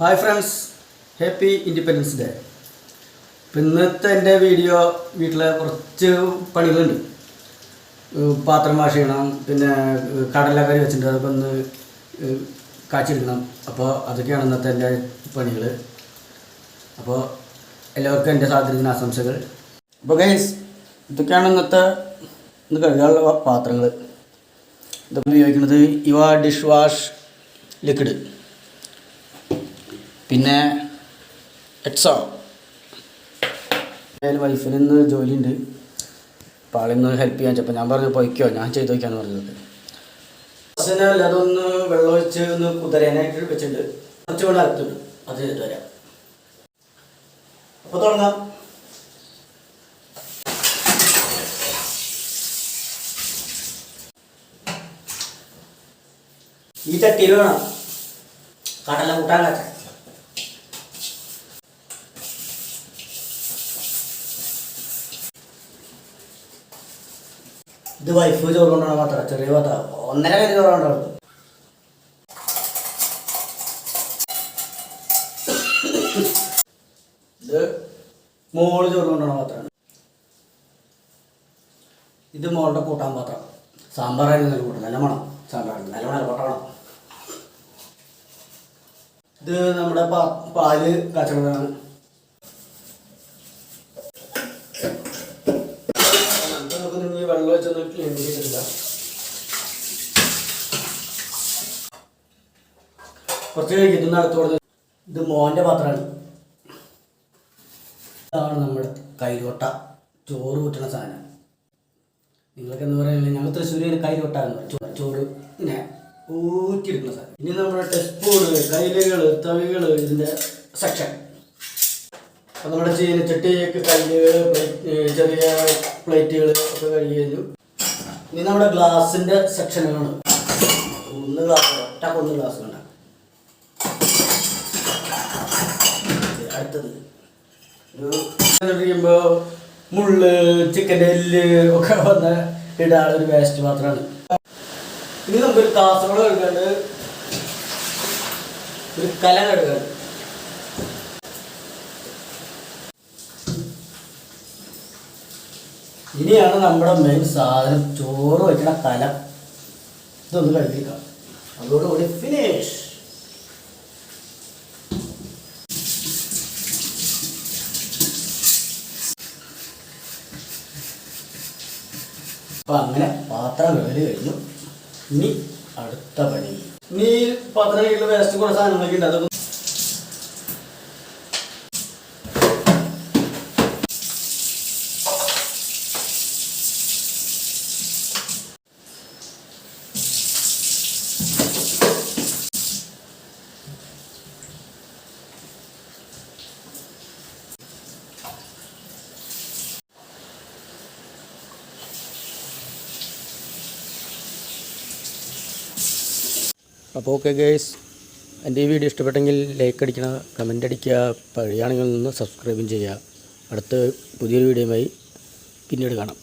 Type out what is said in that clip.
Hi friends happy independence day ഇപ്പം ഇന്നത്തെ എന്റെ വീഡിയോ വീട്ടിലെ കുറച്ച് പണികളുണ്ട്. പാത്രം വാഷ് ചെയ്യണം പിന്നെ കടല കടലക്കറി വെച്ചിട്ടുണ്ട്. അതൊക്കെ ഒന്ന് കാച്ചിരിക്കണം അപ്പോൾ അതൊക്കെയാണ് ഇന്നത്തെ എന്റെ പണികൾ അപ്പോൾ എല്ലാവർക്കും എന്റെ സാധനത്തിന് ആശംസകൾ. അപ്പോൾ ഗൈസ് ഇതൊക്കെയാണ് ഇന്നത്തെ ഇന്ന് കഴുകാനുള്ള പാത്രങ്ങൾ ഇതൊക്കെ ഉപയോഗിക്കുന്നത് ഇവ ഡിഷ് വാഷ് ലിക്വിഡ് പിന്നെ എക്സോ. അതിൽ വൈഫിന് ഇന്ന് ജോലിയുണ്ട്. അപ്പോൾ ആളിന്ന് ഹെൽപ്പ് ചെയ്യാൻ അപ്പോൾ ഞാൻ പറഞ്ഞു പൊയ്ക്കോ. ഞാൻ ചെയ്ത് വയ്ക്കാന്ന് പറഞ്ഞത്. ബസ്സിനല്ല അതൊന്ന് വെള്ളം വെച്ച് ഒന്ന് കുതിരേനായിട്ട് വെച്ചിട്ടുണ്ട്. കുറച്ച് വെള്ളം അകത്തുണ്ട് അത് ചെയ്തിട്ട് വരാം. അപ്പോൾ തുടങ്ങാം. ഈ ചട്ടിയിൽ വേണം. കടല കൂട്ടാൻ കച്ച. ഇത് വൈഫ് ചോറ് കൊണ്ടാണ് മാത്രം? ചെറിയ പാത്ര ഒന്നര കരി ചോറാണ് ഇത് മോൾ ചോറ് കൊണ്ടാണ് മാത്രമാണ് ഇത് മോളുടെ കൂട്ടാൻ പാത്രം സാമ്പാറായിരുന്നു നല്ല കൂട്ടം നല്ല മണം. സാമ്പാർ നല്ല മണം പൊട്ടണം ഇത് നമ്മുടെ പാൽ കാച്ചണതാണ് വെച്ചൊന്ന് ക്ലീൻ ചെയ്തിട്ടില്ല. കുറച്ച് കഴിഞ്ഞ് ഇതൊന്ന് അടുത്ത് ഇത് മോന്റെ പാത്രമാണ്. ഇതാണ് നമ്മുടെ കൈലോട്ട ചോറ് കൂട്ടുന്ന സാധനം. നിങ്ങൾക്ക് എന്ന് പറയുന്നത് ഞങ്ങൾ തൃശ്ശൂരിൽ കൈലോട്ട എന്ന് പറയും. ചോറ് ഇങ്ങനെ ഊറ്റിയെടുക്കുന്ന സാധനം. ഇനി നമ്മുടെ ടെസ്പൂണ് കൈലുകൾ തവികൾ ഇതിന്റെ സെക്ഷൻ അപ്പോൾ നമ്മുടെ ചീനച്ചട്ടിയൊക്കെ കല്ലുകൾ ചെറിയ പ്ലേറ്റുകൾ ഒക്കെ കഴുകി കഴിഞ്ഞു. ഇനി നമ്മുടെ ഗ്ലാസിന്റെ സെക്ഷനുകളാണ്. ഒന്ന് ഗ്ലാസ് ഒറ്റ ഒന്ന് ഗ്ലാസ് വേണ്ട. അടുത്തത്. ഒരു കഴിയുമ്പോൾ മുള്ള് ചിക്കന്റെ എല്ല് ഒക്കെ വന്ന് ഇടാനുള്ള ഒരു വേസ്റ്റ് പാത്രമാണ് ഇനി നമുക്കൊരു കാസറോൾ കഴുകാണ്ട് ഒരു കല കഴുകാണ്ട് ഇനിയാണ് നമ്മുടെ മെയിൻ സാധനം. ചോറ് വയ്ക്കണ തല. ഇതൊന്ന് കഴുകിക്കാം അതോടുകൂടി ഫിനിഷ് അപ്പൊ അങ്ങനെ പാത്രം വേറെ കഴിഞ്ഞു. ഇനി അടുത്ത പണി. ഇനി പാത്രം വേസ്റ്റ് കുറേ സാധനങ്ങളൊക്കെ ഉണ്ട്. അതൊക്കെ അപ്പോൾ ഓക്കെ ഗേസ് എന്റെ ഈ വീഡിയോ ഇഷ്ടപ്പെട്ടെങ്കിൽ ലൈക്ക് അടിക്കണം കമന്റ് അടിക്കുക പഴയാണെങ്കിൽ ഒന്ന് സബ്സ്ക്രൈബും ചെയ്യുക. അടുത്ത പുതിയൊരു വീഡിയോയുമായി പിന്നീട് കാണാം.